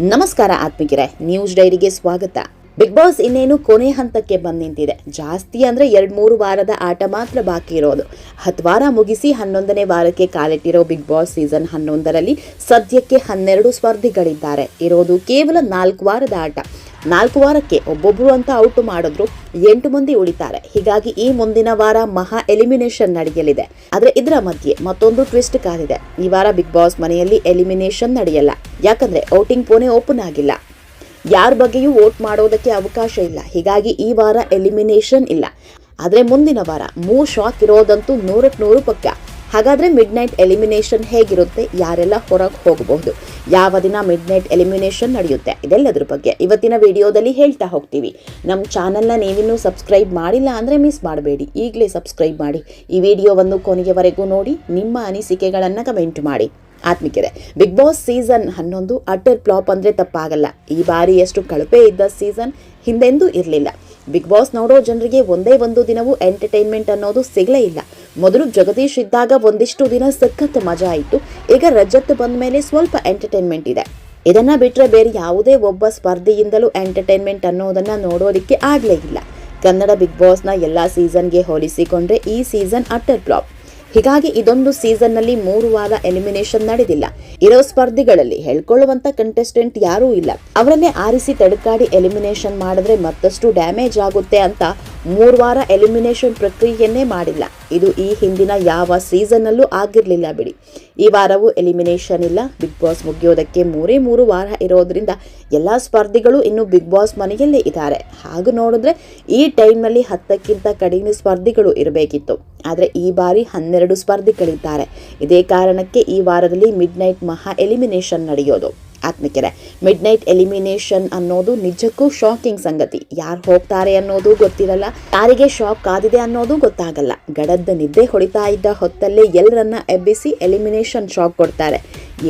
ನಮಸ್ಕಾರ ಆತ್ಮಿಕಿರೆ ನ್ಯೂಸ್ ಡೈರಿಗೆ ಸ್ವಾಗತ. ಬಿಗ್ ಬಾಸ್ ಇನ್ನೇನು ಕೊನೆ ಹಂತಕ್ಕೆ ಬಂದ್ ನಿಂತಿದೆ ಜಾಸ್ತಿ ಅಂದ್ರೆ ಎರಡ್ ಮೂರು ವಾರದ ಆಟ ಮಾತ್ರ ಬಾಕಿ ಇರೋದು. ಹತ್ತು ವಾರ ಮುಗಿಸಿ ಹನ್ನೊಂದನೇ ವಾರಕ್ಕೆ ಕಾಲಿಟ್ಟಿರೋ ಬಿಗ್ ಬಾಸ್ ಸೀಸನ್ ಹನ್ನೊಂದರಲ್ಲಿ ಸದ್ಯಕ್ಕೆ ಹನ್ನೆರಡು ಸ್ಪರ್ಧಿಗಳಿದ್ದಾರೆ. ಇರೋದು ಕೇವಲ ನಾಲ್ಕು ವಾರದ ಆಟ. ನಾಲ್ಕು ವಾರಕ್ಕೆ ಒಬ್ಬೊಬ್ರು ಅಂತ ಔಟ್ ಮಾಡಿದ್ರು ಎಂಟು ಮಂದಿ ಉಳಿತಾರೆ. ಹೀಗಾಗಿ ಈ ಮುಂದಿನ ವಾರ ಮಹಾ ಎಲಿಮಿನೇಷನ್ ನಡೆಯಲಿದೆ. ಆದರೆ ಇದರ ಮಧ್ಯೆ ಮತ್ತೊಂದು ಟ್ವಿಸ್ಟ್ ಕಾದಿದೆ. ಈ ವಾರ ಬಿಗ್ ಬಾಸ್ ಮನೆಯಲ್ಲಿ ಎಲಿಮಿನೇಷನ್ ನಡೆಯಲ್ಲ. ಯಾಕಂದ್ರೆ ವೋಟಿಂಗ್ ಪೋನೆ ಓಪನ್ ಆಗಿಲ್ಲ. ಯಾರ ಬಗ್ಗೆಯೂ ವೋಟ್ ಮಾಡೋದಕ್ಕೆ ಅವಕಾಶ ಇಲ್ಲ. ಹೀಗಾಗಿ ಈ ವಾರ ಎಲಿಮಿನೇಷನ್ ಇಲ್ಲ. ಆದರೆ ಮುಂದಿನ ವಾರ ಮೂರು ಶಾಕ್ ಇರೋದಂತೂ ನೂರಕ್ಕೆ ನೂರು ಪಕ್ಕ. ಹಾಗಾದ್ರೆ ಮಿಡ್ ನೈಟ್ ಎಲಿಮಿನೇಷನ್ ಹೇಗಿರುತ್ತೆ? ಯಾರೆಲ್ಲ ಹೊರಗೆ ಹೋಗಬಹುದು? ಯಾವ ದಿನ ಮಿಡ್ ನೈಟ್ ಎಲಿಮಿನೇಷನ್ ನಡೆಯುತ್ತೆ? ಇದೆಲ್ಲದ್ರ ಬಗ್ಗೆ ಇವತ್ತಿನ ವಿಡಿಯೋದಲ್ಲಿ ಹೇಳ್ತಾ ಹೋಗ್ತೀವಿ. ನಮ್ಮ ಚಾನಲ್ನ ನೀವಿನ್ನೂ ಸಬ್ಸ್ಕ್ರೈಬ್ ಮಾಡಿಲ್ಲ ಅಂದರೆ ಮಿಸ್ ಮಾಡಬೇಡಿ. ಈಗಲೇ ಸಬ್ಸ್ಕ್ರೈಬ್ ಮಾಡಿ. ಈ ವಿಡಿಯೋವನ್ನು ಕೊನೆಯವರೆಗೂ ನೋಡಿ, ನಿಮ್ಮ ಅನಿಸಿಕೆಗಳನ್ನು ಕಮೆಂಟ್ ಮಾಡಿ. ಆತ್ಮಿಕಿದೆ ಬಿಗ್ ಬಾಸ್ ಸೀಸನ್ ಹನ್ನೊಂದು ಅಟರ್ ಫ್ಲಾಪ್ ಅಂದರೆ ತಪ್ಪಾಗಲ್ಲ. ಈ ಬಾರಿ ಎಷ್ಟು ಕಳಪೆ ಇದ್ದ ಸೀಸನ್ ಹಿಂದೆಂದೂ ಇರಲಿಲ್ಲ. ಬಿಗ್ ಬಾಸ್ ನೋಡೋ ಜನರಿಗೆ ಒಂದೇ ಒಂದು ದಿನವೂ ಎಂಟರ್ಟೈನ್ಮೆಂಟ್ ಅನ್ನೋದು ಸಿಗಲೇ ಇಲ್ಲ. ಮೊದಲು ಜಗದೀಶ್ ಇದ್ದಾಗ ಒಂದಿಷ್ಟು ದಿನ ಸಖತ್ ಮಜಾ ಆಯಿತು ಈಗ ರಜತ್ ಬಂದ ಮೇಲೆ ಸ್ವಲ್ಪ ಎಂಟರ್ಟೈನ್ಮೆಂಟ್ ಇದೆ. ಇದನ್ನ ಬಿಟ್ಟರೆ ಬೇರೆ ಯಾವುದೇ ಒಬ್ಬ ಸ್ಪರ್ಧೆಯಿಂದಲೂ ಎಂಟರ್ಟೈನ್ಮೆಂಟ್ ಅನ್ನೋದನ್ನ ನೋಡೋದಕ್ಕೆ ಆಗಲೇ ಇಲ್ಲ. ಕನ್ನಡ ಬಿಗ್ ಬಾಸ್ನ ಎಲ್ಲ ಸೀಸನ್ಗೆ ಹೋಲಿಸಿಕೊಂಡ್ರೆ ಈ ಸೀಸನ್ ಅಟರ್ ಫ್ಲಾಪ್ ಹೀಗಾಗಿ ಇದೊಂದು ಸೀಸನ್ನಲ್ಲಿ ಮೂರು ವಾರ ಎಲಿಮಿನೇಷನ್ ನಡೆದಿಲ್ಲ. ಇರೋ ಸ್ಪರ್ಧಿಗಳಲ್ಲಿ ಹೇಳ್ಕೊಳ್ಳುವಂತ ಕಂಟೆಸ್ಟೆಂಟ್ ಯಾರೂ ಇಲ್ಲ. ಅವರನ್ನೇ ಆರಿಸಿ ತಡಕಾಡಿ ಎಲಿಮಿನೇಷನ್ ಮಾಡಿದ್ರೆ ಮತ್ತಷ್ಟು ಡ್ಯಾಮೇಜ್ ಆಗುತ್ತೆ ಅಂತ ಮೂರು ವಾರ ಎಲಿಮಿನೇಷನ್ ಪ್ರಕ್ರಿಯೆಯನ್ನೇ ಮಾಡಿಲ್ಲ. ಇದು ಈ ಹಿಂದಿನ ಯಾವ ಸೀಸನ್ನಲ್ಲೂ ಆಗಿರಲಿಲ್ಲ ಬಿಡಿ. ಈ ವಾರವೂ ಎಲಿಮಿನೇಷನ್ ಇಲ್ಲ. ಬಿಗ್ ಬಾಸ್ ಮುಗಿಯೋದಕ್ಕೆ ಮೂರೇ ಮೂರು ವಾರ ಇರೋದ್ರಿಂದ ಎಲ್ಲ ಸ್ಪರ್ಧಿಗಳು ಇನ್ನು ಬಿಗ್ ಬಾಸ್ ಮನೆಯಲ್ಲೇ ಇದ್ದಾರೆ. ಹಾಗೂ ನೋಡಿದ್ರೆ ಈ ಟೈಮ್ನಲ್ಲಿ ಹತ್ತಕ್ಕಿಂತ ಕಡಿಮೆ ಸ್ಪರ್ಧಿಗಳು ಇರಬೇಕಿತ್ತು. ಆದರೆ ಈ ಬಾರಿ ಹನ್ನೆರಡು ಸ್ಪರ್ಧಿಗಳಿದ್ದಾರೆ. ಇದೇ ಕಾರಣಕ್ಕೆ ಈ ವಾರದಲ್ಲಿ ಮಿಡ್ ನೈಟ್ ಮಹಾ ಎಲಿಮಿನೇಷನ್ ನಡೆಯೋದು. ಆತ್ಮಿಕೆರೆ. ಮಿಡ್ ನೈಟ್ ಎಲಿಮಿನೇಷನ್ ಅನ್ನೋದು ನಿಜಕ್ಕೂ ಶಾಕಿಂಗ್ ಸಂಗತಿ. ಯಾರು ಹೋಗ್ತಾರೆ ಅನ್ನೋದು ಗೊತ್ತಿರಲ್ಲ, ಯಾರಿಗೆ ಶಾಕ್ ಕಾದಿದೆ ಅನ್ನೋದು ಗೊತ್ತಾಗಲ್ಲ. ಗಡದ್ದ ನಿದ್ದೆ ಹೊಡಿತಾ ಇದ್ದ ಹೊತ್ತಲ್ಲೇ ಎಲ್ಲರನ್ನ ಎಬ್ಬಿಸಿ ಎಲಿಮಿನೇಷನ್ ಶಾಕ್ ಕೊಡ್ತಾರೆ.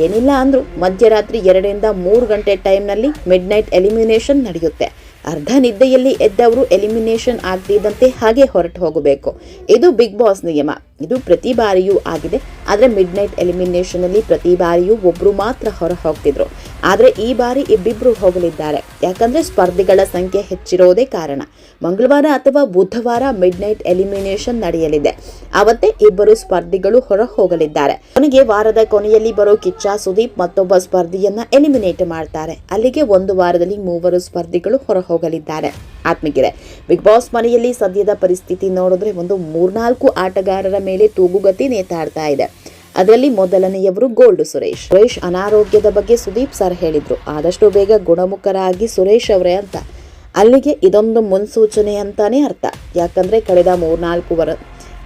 ಏನಿಲ್ಲ ಅಂದ್ರೂ ಮಧ್ಯರಾತ್ರಿ ಎರಡರಿಂದ ಮೂರು ಗಂಟೆ ಟೈಮ್ನಲ್ಲಿ ಮಿಡ್ ನೈಟ್ ಎಲಿಮಿನೇಷನ್ ನಡೆಯುತ್ತೆ. ಅರ್ಧ ನಿದ್ದೆಯಲ್ಲಿ ಎದ್ದವರು ಎಲಿಮಿನೇಷನ್ ಆಗ್ತಿದ್ದಂತೆ ಹಾಗೆ ಹೊರಟು ಹೋಗಬೇಕು. ಇದು ಬಿಗ್ ಬಾಸ್ ನಿಯಮ. ಇದು ಪ್ರತಿ ಬಾರಿಯೂ ಆಗಿದೆ. ಆದರೆ ಮಿಡ್ ನೈಟ್ ಎಲಿಮಿನೇಷನ್ ಅಲ್ಲಿ ಪ್ರತಿ ಬಾರಿಯೂ ಒಬ್ಬರು ಮಾತ್ರ ಹೊರ ಹೋಗ್ತಿದ್ರು. ಆದರೆ ಈ ಬಾರಿ ಇಬ್ಬಿಬ್ಬರು ಹೋಗಲಿದ್ದಾರೆ. ಯಾಕಂದ್ರೆ ಸ್ಪರ್ಧಿಗಳ ಸಂಖ್ಯೆ ಹೆಚ್ಚಿರೋದೇ ಕಾರಣ. ಮಂಗಳವಾರ ಅಥವಾ ಬುಧವಾರ ಮಿಡ್ ನೈಟ್ ಎಲಿಮಿನೇಷನ್ ನಡೆಯಲಿದೆ. ಅವತ್ತೇ ಇಬ್ಬರು ಸ್ಪರ್ಧಿಗಳು ಹೊರ ಹೋಗಲಿದ್ದಾರೆ. ಕೊನೆಗೆ ವಾರದ ಕೊನೆಯಲ್ಲಿ ಬರೋ ಕಿಚ್ಚ ಸುದೀಪ್ ಮತ್ತೊಬ್ಬ ಸ್ಪರ್ಧಿಯನ್ನ ಎಲಿಮಿನೇಟ್ ಮಾಡ್ತಾರೆ. ಅಲ್ಲಿಗೆ ಒಂದು ವಾರದಲ್ಲಿ ಮೂವರು ಸ್ಪರ್ಧಿಗಳು ಹೊರ ಹೋಗಲಿದ್ದಾರೆ. ಆತ್ಮಿಕಿದೆ ಬಿಗ್ ಬಾಸ್ ಮನೆಯಲ್ಲಿ ಸದ್ಯದ ಪರಿಸ್ಥಿತಿ ನೋಡಿದ್ರೆ ಒಂದು ಮೂರ್ನಾಲ್ಕು ಆಟಗಾರರ ಮೇಲೆ ತೂಗುಗತಿ ನೇತಾಡ್ತಾ ಇದೆ. ಅದರಲ್ಲಿ ಮೊದಲನೆಯವರು ಗೋಲ್ಡ್ ಸುರೇಶ್. ಸುರೇಶ್ ಅನಾರೋಗ್ಯದ ಬಗ್ಗೆ ಸುದೀಪ್ ಸರ್ ಹೇಳಿದ್ರು. ಆದಷ್ಟು ಬೇಗ ಗುಣಮುಖರಾಗಿ ಸುರೇಶ್ ಅವರೇ ಅಂತ. ಅಲ್ಲಿಗೆ ಇದೊಂದು ಮುನ್ಸೂಚನೆ ಅಂತಾನೆ ಅರ್ಥ. ಯಾಕಂದ್ರೆ ಕಳೆದ ಮೂರ್ನಾಲ್ಕು ವರ,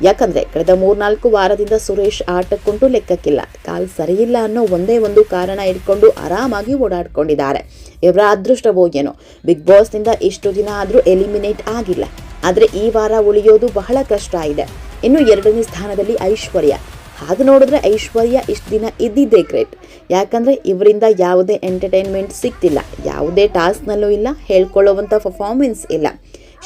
ಯಾಕಂದ್ರೆ ಕಳೆದ ಮೂರ್ನಾಲ್ಕು ವಾರದಿಂದ ಸುರೇಶ್ ಆಟಕ್ಕುಂಟು ಲೆಕ್ಕಕ್ಕಿಲ್ಲ. ಕಾಲ್ ಸರಿಯಿಲ್ಲ ಅನ್ನೋ ಒಂದೇ ಒಂದು ಕಾರಣ ಇಟ್ಕೊಂಡು ಆರಾಮಾಗಿ ಓಡಾಡ್ಕೊಂಡಿದ್ದಾರೆ. ಇವರ ಅದೃಷ್ಟವೋ ಏನೋ. ಬಿಗ್ ಬಾಸ್ನಿಂದ ಇಷ್ಟು ದಿನ ಆದರೂ ಎಲಿಮಿನೇಟ್ ಆಗಿಲ್ಲ. ಆದರೆ ಈ ವಾರ ಉಳಿಯೋದು ಬಹಳ ಕಷ್ಟ ಇದೆ. ಇನ್ನು ಎರಡನೇ ಸ್ಥಾನದಲ್ಲಿ ಐಶ್ವರ್ಯ. ಹಾಗೆ ನೋಡಿದ್ರೆ ಐಶ್ವರ್ಯ ಇಷ್ಟು ದಿನ ಇದ್ದಿದ್ದೇ ಗ್ರೇಟ್ ಯಾಕಂದರೆ ಇವರಿಂದ ಯಾವುದೇ ಎಂಟರ್ಟೈನ್ಮೆಂಟ್ ಸಿಗ್ತಿಲ್ಲ. ಯಾವುದೇ ಟಾಸ್ಕ್ನಲ್ಲೂ ಇಲ್ಲ ಹೇಳ್ಕೊಳ್ಳುವಂಥ ಪರ್ಫಾರ್ಮೆನ್ಸ್ ಇಲ್ಲ.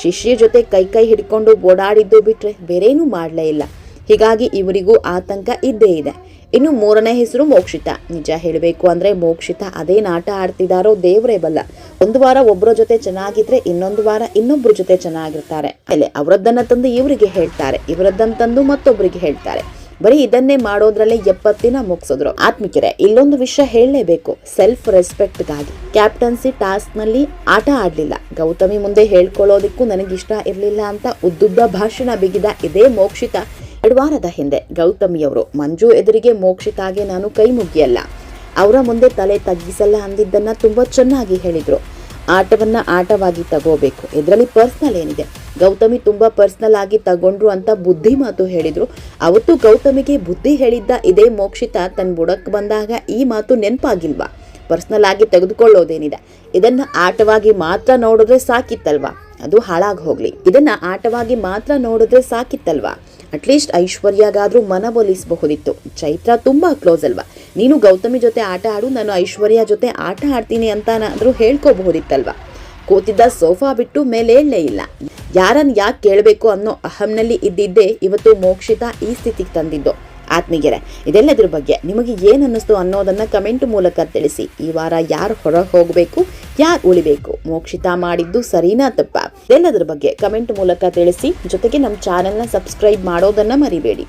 ಶಿಷ್ಯ ಜೊತೆ ಕೈ ಕೈ ಹಿಡ್ಕೊಂಡು ಓಡಾಡಿದ್ದು ಬಿಟ್ಟರೆ ಬೇರೇನೂ ಮಾಡಲೇ ಇಲ್ಲ. ಹೀಗಾಗಿ ಇವರಿಗೂ ಆತಂಕ ಇದ್ದೇ ಇದೆ. ಇನ್ನು ಮೂರನೇ ಹೆಸರು ಮೋಕ್ಷಿತ. ನಿಜ ಹೇಳಬೇಕು ಅಂದ್ರೆ ಮೋಕ್ಷಿತ ಅದೇ ಆಟ ಆಡ್ತಿದಾರೋ ದೇವರೇ ಬಲ್ಲ. ಒಂದು ವಾರ ಒಬ್ಬರ ಜೊತೆ ಚೆನ್ನಾಗಿದ್ರೆ ಇನ್ನೊಂದು ವಾರ ಇನ್ನೊಬ್ಬರ ಜೊತೆ ಚೆನ್ನಾಗಿರ್ತಾರೆ. ಅಲ್ಲೇ ಅವರದ್ದನ್ನ ತಂದು ಇವರಿಗೆ ಹೇಳ್ತಾರೆ. ಇವರದ್ದನ್ನ ತಂದು ಮತ್ತೊಬ್ಬರಿಗೆ ಹೇಳ್ತಾರೆ. ಬರೀ ಇದನ್ನೇ ಮಾಡೋದ್ರಲ್ಲೇ ಎಪ್ಪತ್ತಿನ ಮುಗಿಸಿದ್ರು. ಆತ್ಮಿಕರೆ, ಇಲ್ಲೊಂದು ವಿಷಯ ಹೇಳಲೇಬೇಕು. ಸೆಲ್ಫ್ ರೆಸ್ಪೆಕ್ಟ್ಗಾಗಿ ಕ್ಯಾಪ್ಟನ್ಸಿ ಟಾಸ್ಕ್ನಲ್ಲಿ ಆಟ ಆಡ್ಲಿಲ್ಲ. ಗೌತಮಿ ಮುಂದೆ ಹೇಳ್ಕೊಳ್ಳೋದಿಕ್ಕೂ ನನಗಿಷ್ಟ ಇರಲಿಲ್ಲ ಅಂತ ಉದ್ದುದ್ದ ಭಾಷಣ ಬಿಗಿದ ಇದೇ ಮೋಕ್ಷಿತ ವಾರದ ಹಿಂದೆ ಗೌತಮಿಯವರು, ಮಂಜು ಎದುರಿಗೆ ಮೋಕ್ಷಿತಾಗೆ ನಾನು ಕೈ ಮುಗಿಯಲ್ಲ. ಅವರ ಮುಂದೆ ತಲೆ ತಗ್ಗಿಸಲ್ಲ ಅಂದಿದ್ದನ್ನು ತುಂಬಾ ಚೆನ್ನಾಗಿ ಹೇಳಿದರು. ಆಟವನ್ನ ಆಟವಾಗಿ ತಗೋಬೇಕು. ಇದರಲ್ಲಿ ಪರ್ಸ್ನಲ್ ಏನಿದೆ? ಗೌತಮಿ ತುಂಬಾ ಪರ್ಸ್ನಲ್ ಆಗಿ ತಗೊಂಡ್ರು ಅಂತ ಬುದ್ಧಿ ಮಾತು ಹೇಳಿದ್ರು. ಅವತ್ತು ಗೌತಮಿಗೆ ಬುದ್ಧಿ ಹೇಳಿದ್ದ ಇದೇ ಮೋಕ್ಷಿತ ತನ್ನ ಬುಡಕ್ಕೆ ಬಂದಾಗ ಈ ಮಾತು ನೆನಪಾಗಿಲ್ವಾ? ಪರ್ಸ್ನಲ್ ಆಗಿ ತೆಗೆದುಕೊಳ್ಳೋದೇನಿದೆ? ಇದನ್ನ ಆಟವಾಗಿ ಮಾತ್ರ ನೋಡಿದ್ರೆ ಸಾಕಿತ್ತಲ್ವಾ? ಅದು ಹಾಳಾಗಿ ಹೋಗ್ಲಿ. ಇದನ್ನ ಆಟವಾಗಿ ಮಾತ್ರ ನೋಡಿದ್ರೆ ಸಾಕಿತ್ತಲ್ವಾ? ಅಟ್ಲೀಸ್ಟ್ ಐಶ್ವರ್ಯಗಾದ್ರೂ ಮನವೊಲಿಸಬಹುದಿತ್ತು ಚೈತ್ರ ತುಂಬಾ ಕ್ಲೋಸ್ ಅಲ್ವಾ? ನೀನು ಗೌತಮಿ ಜೊತೆ ಆಟ ಆಡು, ನಾನು ಐಶ್ವರ್ಯ ಜೊತೆ ಆಟ ಆಡ್ತೀನಿ ಅಂತಾನಾದ್ರೂ ಹೇಳ್ಕೋಬಹುದಿತ್ತಲ್ವಾ? ಕೂತಿದ್ದ ಸೋಫಾ ಬಿಟ್ಟು ಮೇಲೇಳಲೇ ಇಲ್ಲ. ಯಾರನ್ನು ಯಾಕೆ ಕೇಳಬೇಕು ಅನ್ನೋ ಅಹಂನಲ್ಲಿ ಇದ್ದಿದ್ದೇ ಇವತ್ತು ಮೋಕ್ಷಿತ ಈ ಸ್ಥಿತಿಗೆ ತಂದಿದ್ದು. ಆತ್ಮೀಗೆರೆ ಇದೆಲ್ಲದರ ಬಗ್ಗೆ ನಿಮಗೆ ಏನು ಅನ್ನಿಸ್ತು ಅನ್ನೋದನ್ನು ಕಮೆಂಟ್ ಮೂಲಕ ತಿಳಿಸಿ. ಈ ವಾರ ಯಾರು ಹೊರ ಹೋಗಬೇಕು, ಯಾರು ಉಳಿಬೇಕು? ಮೋಕ್ಷಿತ ಮಾಡಿದ್ದು ಸರಿನಾ ತಪ್ಪ? ಇದೆಲ್ಲದರ ಬಗ್ಗೆ ಕಮೆಂಟ್ ಮೂಲಕ ತಿಳಿಸಿ. ಜೊತೆಗೆ ನಮ್ಮ ಚಾನೆಲ್ನ ಸಬ್ಸ್ಕ್ರೈಬ್ ಮಾಡೋದನ್ನು ಮರಿಬೇಡಿ.